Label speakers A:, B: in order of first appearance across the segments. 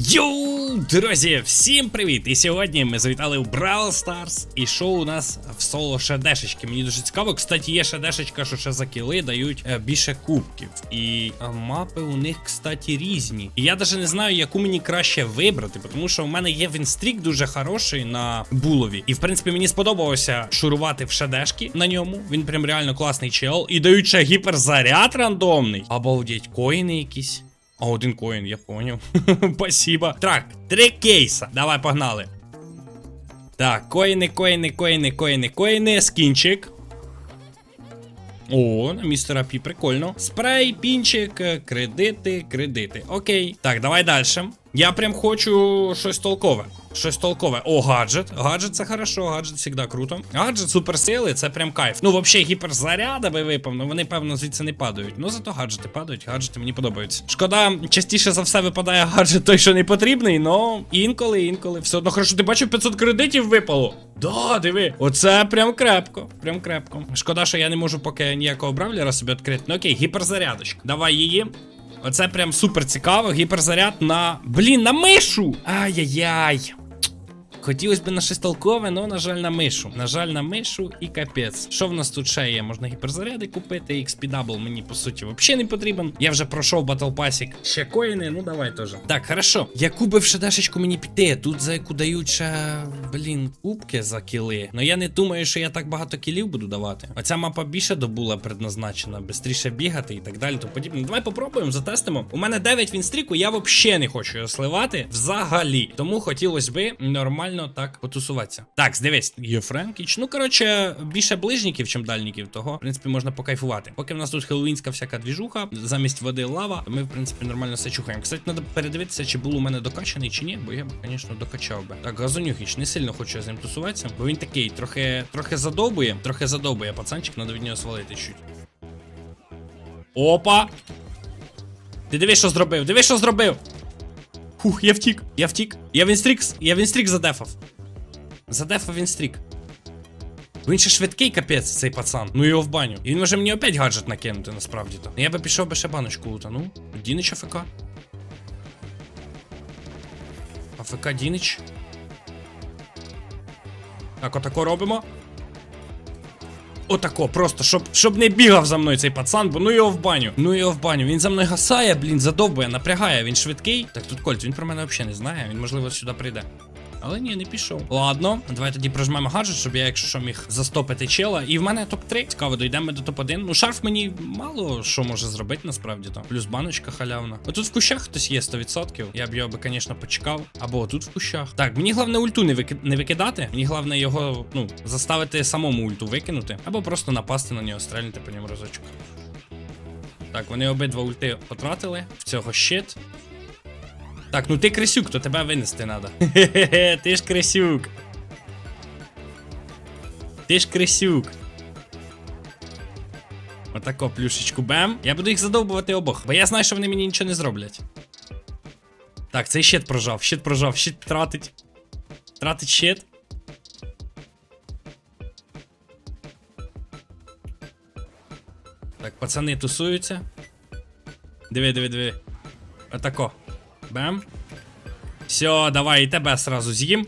A: Йоу, друзі, всім привіт! І сьогодні ми завітали в Brawl Stars. І шоу у нас в соло шедешечки. Мені дуже цікаво. Кстати, є шедешечка, що ще за кіли дають е, більше кубків. І е, мапи у них, кстати, різні. І я навіть не знаю, яку мені краще вибрати, тому що у мене є вінстрік дуже хороший на булові. І в принципі мені сподобалося шурувати в шедешки на ньому. Він прям реально класний чел. І дають ще гіперзаряд рандомний. Обалдеть, коїни якісь. А один коін, я поняв. Спасибо. Так, три кейса. Давай, погнали. Так, коїни, коїни, коїни, коїни, коїни, скінчик. О, на містера Пі, прикольно. Спрей, пінчик, е, кредити, кредити. Окей. Так, давай далі. Я прям хочу щось толкове. Щось толкове. О, гаджет. Гаджет це хорошо, гаджет завжди круто. Гаджет суперсили, це прям кайф. Ну, взагалі, гіперзаряда би випав, ну вони, певно, звідси не падають. Ну, зато гаджети падають, гаджети мені подобаються. Шкода, частіше за все випадає гаджет той, що не потрібний, но інколи, інколи. Все одно хорошо, ти бачив, 500 кредитів випало. Да, диви. Оце прям крепко. Прям крепко. Шкода, що я не можу поки ніякого бравлера собі відкрити. Ну окей, гіперзарядочка. Давай її. Оце прям супер цікаво. Гіперзаряд на. Блін, на мишу! Ай-яй-яй. Хотілося б на щось толкове, але, на жаль, на мишу. На жаль, на мишу і капець. Що в нас тут ще є? Можна гіперзаряди купити. XP Double мені по суті взагалі не потрібен. Я вже пройшов Battle Pass. Ще коїни, ну давай теж. Так, хорошо. Яку би в шедешечку мені піти? Тут за яку дають ще, блін, кубки за кіли. Ну я не думаю, що я так багато кілів буду давати. Оця мапа більше добула предназначена, швидше бігати і так далі. То подібне. Давай попробуємо, затестимо. У мене 9 вінстріку, я взагалі не хочу його сливати взагалі. Тому хотілося би нормально так потусуватися. Так, дивись, є Френкіч. Ну, коротше, більше ближніків, чим дальніків, того, в принципі, можна покайфувати. Поки в нас тут хеллоуінська всяка двіжуха, замість води лава, то ми, в принципі, нормально все чухаємо. Кстати, треба передивитися, чи був у мене докачаний, чи ні, бо я б, звісно, докачав би. Так, газонюхіч, не сильно хочу з ним тусуватися, бо він такий, трохи, трохи задовбує, трохи задовбує пацанчик, треба від нього свалити чуть. Опа! Ти диви, що зробив, диви, що зробив! Фух, я втік, я втік. Я вінстрік, я вінстрік задефав. Задефав вінстрік. Він ще швидкий капець, цей пацан. Ну його в баню. І він може мені опять гаджет накинути, насправді то. Я би пішов би ще баночку лутану. Дінич АФК. АФК Дінич. Так, отако робимо. Отако, просто, щоб щоб не бігав за мною цей пацан, бо ну його в баню. Ну його в баню. Він за мною гасає, блін, задовбує, напрягає, він швидкий. Так тут Кольт, він про мене взагалі не знає, він, можливо, сюди прийде. Але ні, не пішов. Ладно, давай тоді прожмемо гаджет, щоб я, якщо що, міг застопити чела. І в мене топ-3. Цікаво, дійдемо до топ-1. Ну, шарф мені мало що може зробити, насправді то. Плюс баночка халявна. Отут в кущах хтось є 100%. Я б його звісно, почекав. Або отут в кущах. Так, мені головне ульту не, вики... не викидати. Мені головне його, ну, заставити самому ульту викинути. Або просто напасти на нього, стрельнути по ньому разочок. Так, вони обидва ульти потратили. В цього щит. Так, ну ти крисюк, то тебе винести треба. Хе-хе, ти ж крисюк. Ти ж крисюк. Отако плюшечку бем. Я буду їх задовбувати обох, бо я знаю, що вони мені нічого не зроблять. Так, цей щит прожав, щит прожав, щит тратить. Тратить щит. Так, пацани тусуються. Диви, диви, диви. Отако. Бем. Все, давай, і тебе сразу з'їм.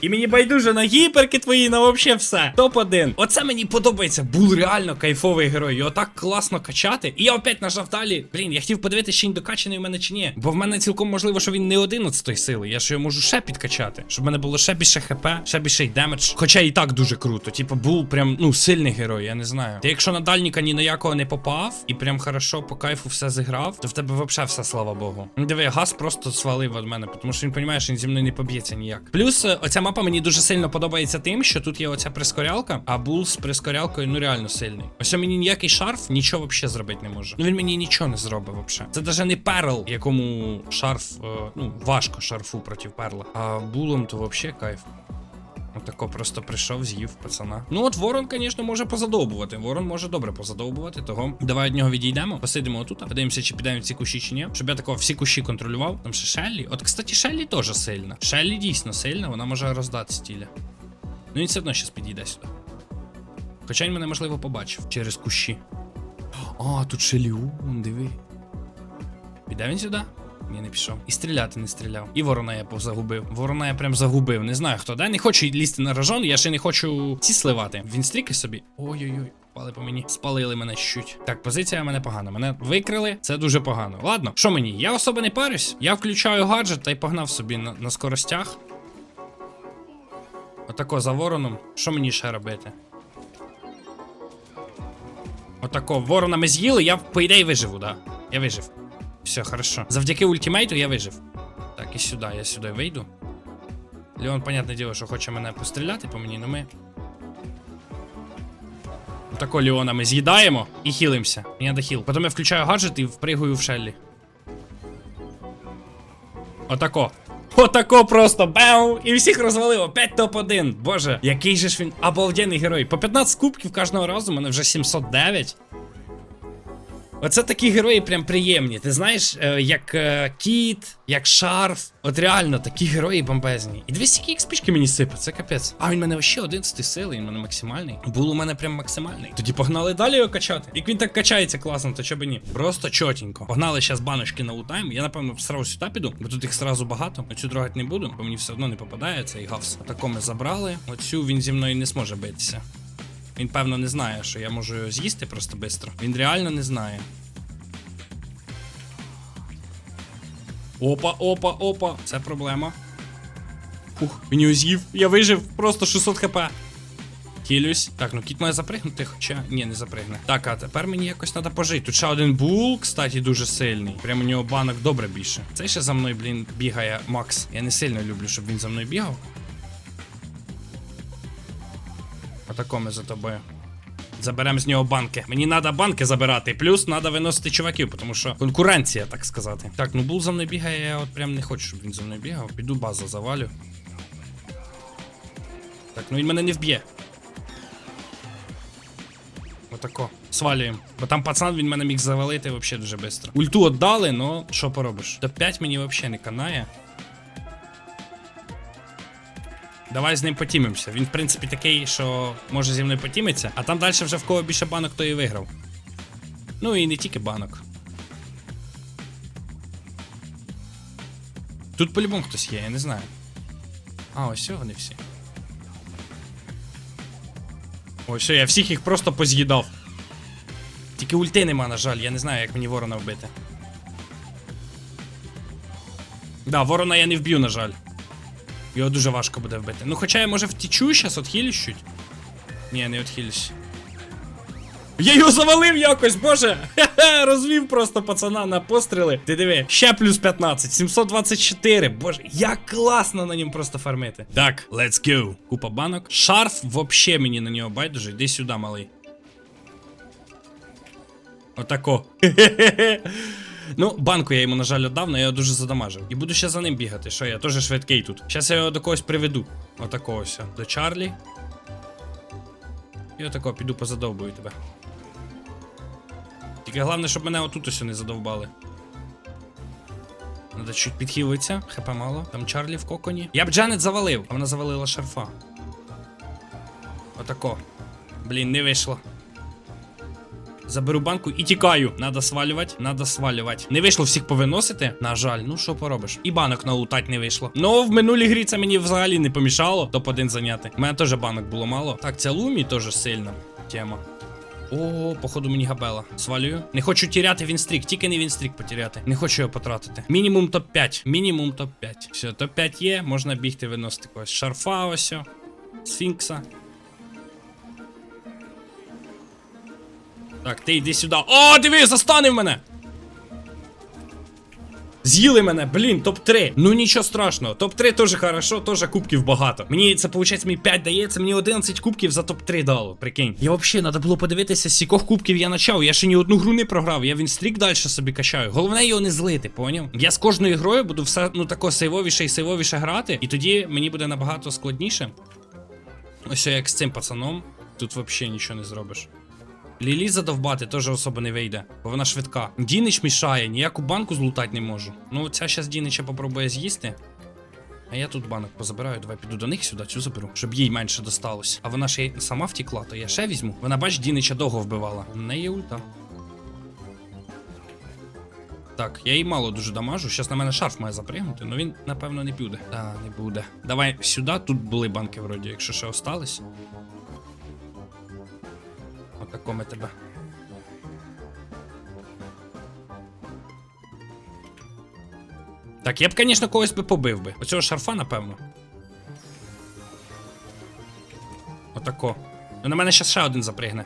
A: І мені байдуже на гіперки твої, на вообще все. Топ-1. Оце мені подобається. Був реально кайфовий герой. Його так класно качати. І я опять нажав далі. Блін, я хотів подивитися, чи він докачаний у мене чи ні. Бо в мене цілком можливо, що він не 11 сили. Я ж його можу ще підкачати. Щоб в мене було ще більше хп, ще більше демедж. Хоча і так дуже круто. Типу, був прям ну сильний герой, я не знаю. Ти якщо на дальніка ні на якого не попав, і прям хорошо по кайфу все зіграв, то в тебе взагалі все, слава Богу. Ну, Диви, газ просто свалив від мене, тому що він розуміє, що він зі мною не поб'ється ніяк. Плюс е, оця мапа мені дуже сильно подобається тим, що тут є оця прискорялка, а бул з прискорялкою ну реально сильний. Ось мені ніякий шарф нічого взагалі зробити не може. Ну він мені нічого не зробить взагалі. Це навіть не перл, якому шарф, е, ну важко шарфу проти перла. А булом то взагалі кайф. Отако просто прийшов, з'їв пацана. Ну от ворон, звісно, може позадовбувати. Ворон може добре позадовбувати, того давай від нього відійдемо, посидимо отут, подивимося, чи підемо в ці кущі, чи ні. Щоб я такого всі кущі контролював. Там ще Шеллі. От, кстати, Шеллі теж сильна. Шеллі дійсно сильна, вона може роздати стіля. Ну він все одно щас підійде сюди. Хоча він мене, можливо, побачив через кущі. А, тут Шеллі, у, диви. Піде він сюди? Ні, не пішов. І стріляти не стріляв. І ворона я позагубив. Ворона я прям загубив. Не знаю хто. Да? Не хочу лізти на рожон, я ще не хочу ці сливати. Він стріки собі. Ой-ой-ой. Пали по мені, спалили мене щуть. Так, позиція мене погана. Мене викрили, це дуже погано. Ладно, що мені? Я особо не парюсь. Я включаю гаджет та й погнав собі на, на скоростях. Отако за вороном. Що мені ще робити? Отако, ворона ми з'їли, я по ідеї виживу, да. Я вижив. Все, хорошо. Завдяки ультимейту я вижив. Так, і сюди, я сюди вийду. Леон, понятне діло, що хоче мене постріляти по мені, но ми. Отако Леона ми з'їдаємо і хілимося. Мені надо хіл. Потім я включаю гаджет і впригую в Шеллі. Отако. Отако просто бау! І всіх розвалило. 5 топ-1. Боже, який же ж він обалденний герой. По 15 кубків кожного разу, у мене вже 709. Оце такі герої прям приємні. Ти знаєш, е, як е, кіт, як шарф. От реально такі герої бомбезні. І 200 які експішки мені сипать, це капець. А він мене вообще 11 сили, він мене максимальний. Був у мене прям максимальний. Тоді погнали далі його качати. Як він так качається класно, то чого ні. Просто чотенько. Погнали зараз баночки налутаємо. Я напевно сразу сюди піду, бо тут їх сразу багато. Оцю трогати не буду, бо мені все одно не попадає цей гавс. Отако ми забрали. Оцю він зі мною не зможе битися. Він, певно, не знає, що я можу його з'їсти просто швидко. Він реально не знає. Опа, опа, опа. Це проблема. Ух, він його з'їв. Я вижив. Просто 600 хп. Хілюсь. Так, ну кіт має запригнути, хоча. Ні, не запригне. Так, а тепер мені якось треба пожити. Тут ще один бул, кстати, дуже сильний. Прямо у нього банок добре більше. Цей ще за мною, блін, бігає Макс. Я не сильно люблю, щоб він за мною бігав. Отако ми за тобою. Заберемо з нього банки. Мені треба банки забирати. Плюс треба виносити чуваків, тому що конкуренція, так сказати. Так, ну бул за мною бігає, я от прям не хочу, щоб він за мною бігав. Піду базу завалю. Так, ну він мене не вб'є. Отако. Свалюємо. Бо там пацан він мене міг завалити взагалі дуже швидко. Ульту отдали, но що поробиш? До 5 мені взагалі не канає. Давай з ним потімимося. Він, в принципі, такий, що може зі мною потімитися, а там далі вже в кого більше банок, то і виграв. Ну і не тільки банок. Тут по-любому хтось є, я не знаю. А, ось вони всі. Ось, все, я всіх їх просто поз'їдав. Тільки ульти нема, на жаль, я не знаю, як мені ворона вбити. Да, ворона я не вб'ю, на жаль. Його дуже важко буде вбити. Ну, хоча я може втічу зараз, отхилюсь чуть. Ні, не отхилюсь. Я його завалив якось, боже! Хе-хе, розвів просто пацана на постріли. Ти диви, ще плюс 15, 724. Боже, як класно на ньому просто фармити. Так, let's go. Купа банок. Шарф вообще мені на нього байдуже. Йди сюди, малий. Отако. Хе-хе-хе. Ну, банку я йому, на жаль, отдав, але я його дуже задамажив. І буду ще за ним бігати. Що я теж швидкий тут. Зараз я його до когось приведу. Отакого ось. До Чарлі. І отако піду позадовбую тебе. Тільки головне, щоб мене отут ось не задовбали. Надо чуть підхилитися, хп мало. Там Чарлі в коконі. Я б Джанет завалив, а вона завалила шарфа. Отако. Блін, не вийшло. Заберу банку і тікаю. Надо свалювати, надо свалювати. Не вийшло всіх повиносити. На жаль, ну що поробиш. І банок налутать не вийшло. Ну, в минулій грі це мені взагалі не помішало. Топ-1 заняти. У мене теж банок було мало. Так, ця Лумі теж сильна тема. О, походу мені габела. Свалюю. Не хочу тіряти вінстрік, тільки не вінстрік потеряти. Не хочу його потратити. Мінімум топ-5. Мінімум топ-5. Все, топ-5 є, можна бігти виносити когось. Шарфа ось. Сфінкса. Так, ти йди сюди. О, диви, застанив мене! З'їли мене, блін, топ-3. Ну нічого страшного. Топ-3 теж хорошо, теж кубків багато. Мені це, виходить, мені 5 дається, мені 11 кубків за топ-3 дало. Прикинь. Я взагалі треба було подивитися, з яких кубків я почав. Я ще ні одну гру не програв. Я він стрік далі собі качаю. Головне його не злити, поняв? Я з кожною грою буду все ну тако сейвовіше і сейвовіше грати, і тоді мені буде набагато складніше. Ось як з цим пацаном. Тут взагалі нічого не зробиш. Лілі задовбати теж особо не вийде, бо вона швидка. Дінич мішає, ніяку банку злутати не можу. Ну, ця щас Дінича попробує з'їсти. А я тут банок позабираю, давай піду до них сюди, цю заберу, щоб їй менше досталось. А вона ж сама втікла, то я ще візьму. Вона, бач, Дінича довго вбивала. В неї ульта. Так, я їй мало дуже дамажу. Щас на мене шарф має запригнути, але він, напевно, не буде. Та, не буде. Давай сюди, тут були банки вроді, якщо ще остались. Отако ми тебе. Так, я б, звісно, когось би побив би. Оцього шарфа, напевно. Отако. Ну на мене ще ще один запригне.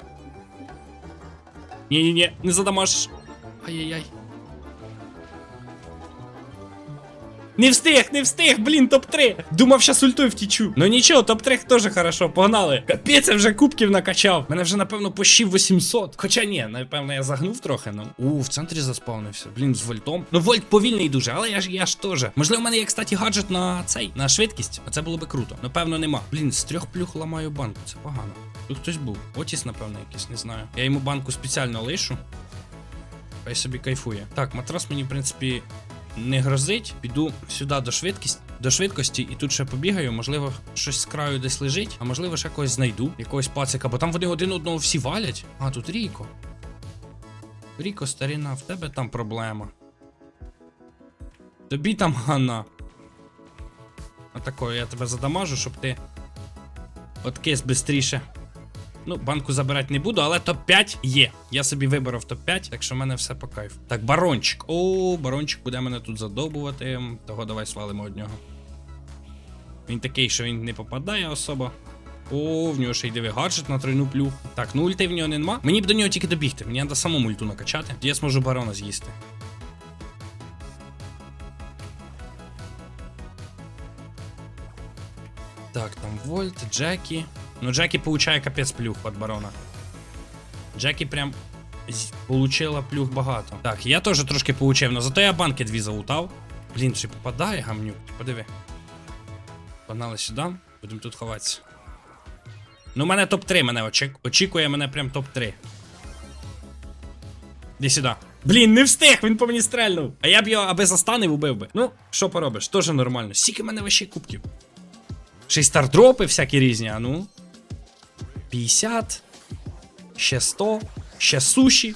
A: Ні-ні-ні, не задамажиш. Ай-яй-яй. Не встиг, не встиг, блін, топ-3. Думав, щас ультою втічу. Ну нічого, топ-3 теж хорошо, погнали. Капець, я вже кубків накачав. Мене вже, напевно, пощів 800. Хоча ні, напевно, я загнув трохи, ну. У, в центрі заспавнився. Блін, з вольтом. Ну, вольт повільний дуже, але я ж я ж теж. Можливо, в мене є, кстати, гаджет на цей, на швидкість. Оце було би круто. Напевно, нема. Блін, з трьох плюх ламаю банку, це погано. Тут хтось був. Отіс, напевно, якийсь, не знаю. Я йому банку спеціально лишу. Хай собі кайфує. Так, матрас мені, в принципі, не грозить. Піду сюди до швидкості, до швидкості і тут ще побігаю. Можливо, щось з краю десь лежить, а можливо, ще когось знайду, якогось пацика, бо там вони один одного всі валять. А, тут Ріко. Ріко, старіна, в тебе там проблема. Тобі там гана. Отакою я тебе задамажу, щоб ти. Откис бистріше. Ну, банку забирати не буду, але топ-5 є. Я собі виборов топ-5, так що в мене все по кайфу. Так, барончик. О, барончик буде мене тут задобувати. Того давай свалимо од нього. Він такий, що він не попадає особо. О, в нього ще й диви гаджет на тройну плюху. Так, ну ульти в нього нема. Мені б до нього тільки добігти. Мені треба самому ульту накачати. Я зможу барона з'їсти. Так, там Вольт, Джекі. Ну, Джекі получає капець плюх від барона. Джекі прям получила плюх багато. Так, я теж трошки получив, але зато я банки дві залутав. Блін, чи попадає гамнюк? Подиви. Погнали сюди, будемо тут ховатися. Ну, у мене топ-3 мене очік... очікує мене прям топ-3. Іди сюди. Блін, не встиг, він по мені стрельнув. А я б його аби застанив, убив би. Ну, що поробиш, теж нормально. Скільки в мене вообще кубків? Ще й стардропи всякі різні, а ну. 50. Ще 100. Ще суші.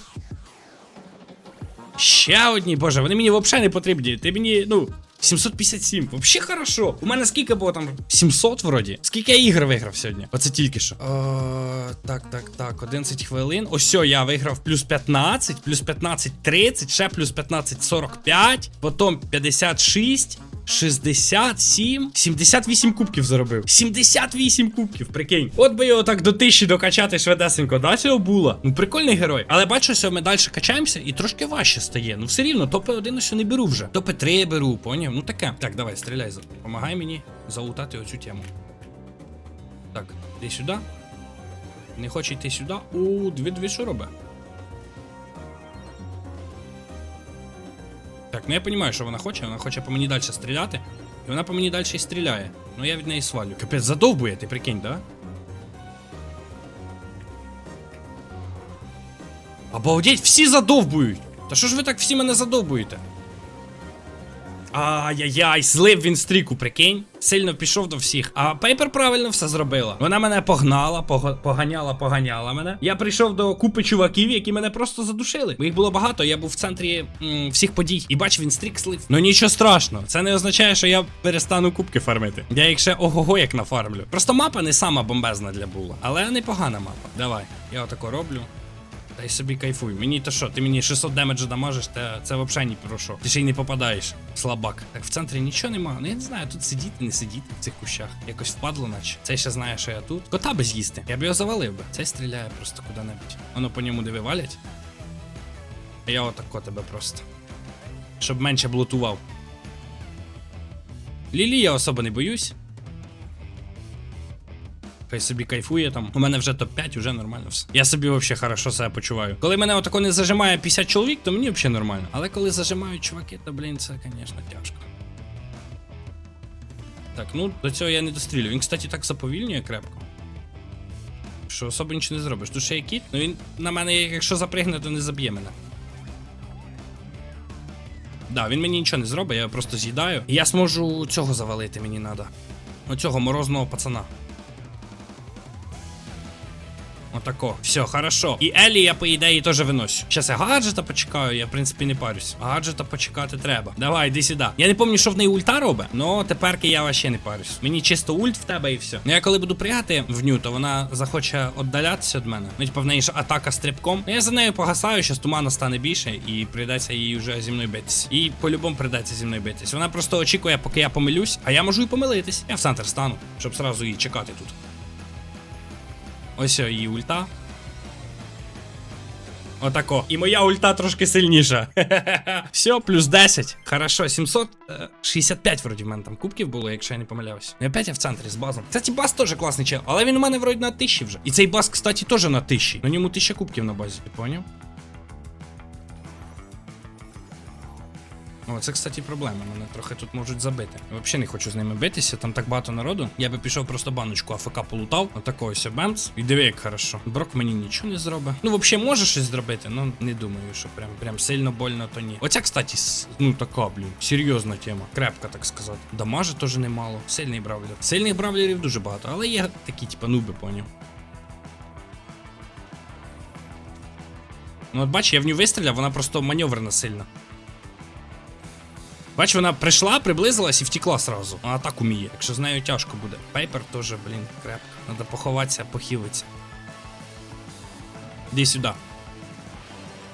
A: Ще одні, боже, вони мені взагалі не потрібні. Ти мені, ну, 757. Вообще хорошо. У мене скільки було там? 700 вроді. Скільки я ігр виграв сьогодні? Оце тільки що. Е, так, так, так. 11 хвилин. Ось я виграв плюс 15, плюс 15 30, ще плюс 15 45, потім 56. 67, 78 кубків заробив. 78 кубків, прикинь. От би його так до тисячі докачати швидесенько, да, цього була. Ну, прикольний герой. Але бачу, що ми далі качаємося і трошки важче стає. Ну, все рівно, топи 1 ось не беру вже. Топи 3 беру, поняв? Ну таке. Так, давай, стріляй. за- Помагай мені залутати оцю тему. Так, ти сюди. Не хоче йти сюди. У, дві дві що робить? Так, ну я розумію, що вона хоче, вона хоче по мені далі стріляти. І вона по мені далі і стріляє. Ну я від неї свалю. Капець, задовбує, ти прикинь, да? Обалдеть, всі задовбують! Та що ж ви так всі мене задовбуєте? Ай-яй-яй, злив він стріку, прикинь. Сильно пішов до всіх. А Пейпер правильно все зробила. Вона мене погнала, пого- поганяла, поганяла мене. Я прийшов до купи чуваків, які мене просто задушили. Бо їх було багато, я був в центрі м, всіх подій. І бач, він стрік слив. Ну нічого страшного. Це не означає, що я перестану кубки фармити. Я їх ще ого-го як нафармлю. Просто мапа не сама бомбезна для була, але непогана мапа. Давай, я отако роблю. Та й собі кайфуй. Мені то що, ти мені 600 демеджа дамажиш, та це взагалі ні про що. Ти ще й не попадаєш. Слабак. Так в центрі нічого нема. Ну я не знаю, тут сидіти, не сидіти в цих кущах. Якось впадло, наче. Цей ще знає, що я тут. Кота би з'їсти. Я б його завалив би. Цей стріляє просто куди-небудь. Воно по ньому диви валять. А я отако тебе просто. Щоб менше блутував. Лілі я особо не боюсь. Хай собі кайфує там. У мене вже топ-5, вже нормально все. Я собі взагалі хорошо себе почуваю. Коли мене отако не зажимає 50 чоловік, то мені взагалі нормально. Але коли зажимають чуваки, то блін, це, звісно, тяжко. Так, ну до цього я не дострілю. Він, кстати, так заповільнює крепко. Що особо нічого не зробиш. Тут ще є кіт, ну він на мене, якщо запригне, то не заб'є мене. Да, він мені нічого не зробить, я просто з'їдаю. І я зможу цього завалити, мені треба. Оцього морозного пацана. Отако. Все, хорошо. І Елі я, по ідеї, теж виносю. Щас я гаджета почекаю, я, в принципі, не парюсь. Гаджета почекати треба. Давай, іди сюди. Я не пам'ятаю, що в неї ульта робить, но тепер я вообще не парюсь. Мені чисто ульт в тебе і все. Ну я коли буду пригати в ню, то вона захоче віддалятися від мене. Ну, типа, в неї ж атака стрибком. Ну, я за нею погасаю, щас туману стане більше, і прийдеться їй вже зі мною битись. І по-любому прийдеться зі мною битись. Вона просто очікує, поки я помилюсь, а я можу і помилитись. Я в центр стану, щоб сразу її чекати тут. Ось її ульта. Отако. І моя ульта трошки сильніша. Все, плюс 10. Хорошо, 765 вроді в мене там кубків було, якщо я не помилявся. Ну, опять я в центрі з базом. Кстати, бас теж класний чел, але він у мене вроді на 1000 вже. І цей бас, кстати, теж на 1000. На ньому 1000 кубків на базі, ти поняв? О, це, кстати, проблема. Мене трохи тут можуть забити. Я взагалі не хочу з ними битися, там так багато народу. Я би пішов просто баночку АФК полутав. Отакого ось бемц. І диви, як хорошо. Брок мені нічого не зробить. Ну, взагалі, може щось зробити, ну не думаю, що прям прям сильно больно, то ні. Оця, кстати, ну така, блін, серйозна тема. Крепка, так сказати. Дамажа теж немало. Сильний бравлер. Сильних бравлерів дуже багато, але є такі, типа, нуби, поняв. Ну, от бач, я в нього вистріляв, вона просто маневрена сильно. Бач, вона прийшла, приблизилась і втекла сразу. Вона так уміє. Якщо з нею тяжко буде. Пейпер теж, блін, крепко. Надо поховатися, похилитися. Іди сюди.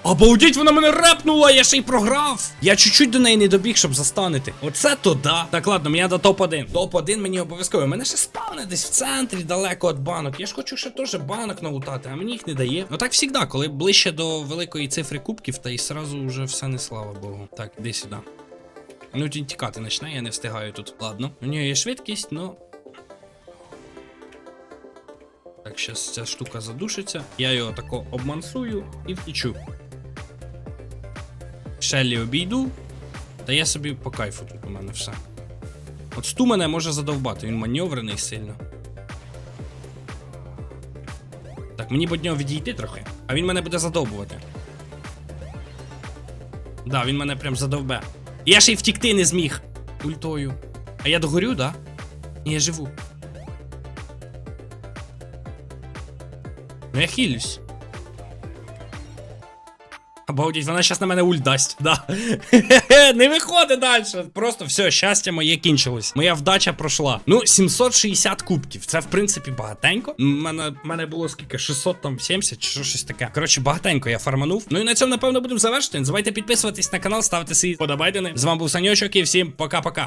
A: Обалдіть, вона мене репнула, я ще й програв. Я чуть-чуть до неї не добіг, щоб застанити. Оце то да. Так, ладно, мені до топ-1. Топ-1 мені обов'язково. Мене ще спавне десь в центрі, далеко від банок. Я ж хочу ще теж банок налутати, а мені їх не дає. Ну так завжди, коли ближче до великої цифри кубків, та й сразу вже все не слава Богу. Так, іди сюди. Ну, він тікати почне, я не встигаю тут. Ладно. У нього є швидкість, ну. Так, зараз ця штука задушиться. Я його тако обмансую і втічу. Шеллі обійду. Та я собі по кайфу тут у мене все. От сту мене може задовбати, він маневрений сильно. Так, мені б від нього відійти трохи, а він мене буде задовбувати. Да, він мене прям задовбе. Я ще й втікти не зміг ультою. А я догорю, да? Ні, я живу. Ну я хилюсь. Обалдеть, вона зараз на мене ульт дасть. Да. не виходить далі. Просто все, щастя моє кінчилось. Моя вдача пройшла. Ну, 760 кубків. Це в принципі багатенько. У мене, мене було скільки? 670 чи щось таке. Коротше, багатенько я фарманув. Ну і на цьому, напевно, будемо завершити. Не забувайте підписуватись на канал, ставити свої подобайдени. З вами був Саньочок і всім пока-пока.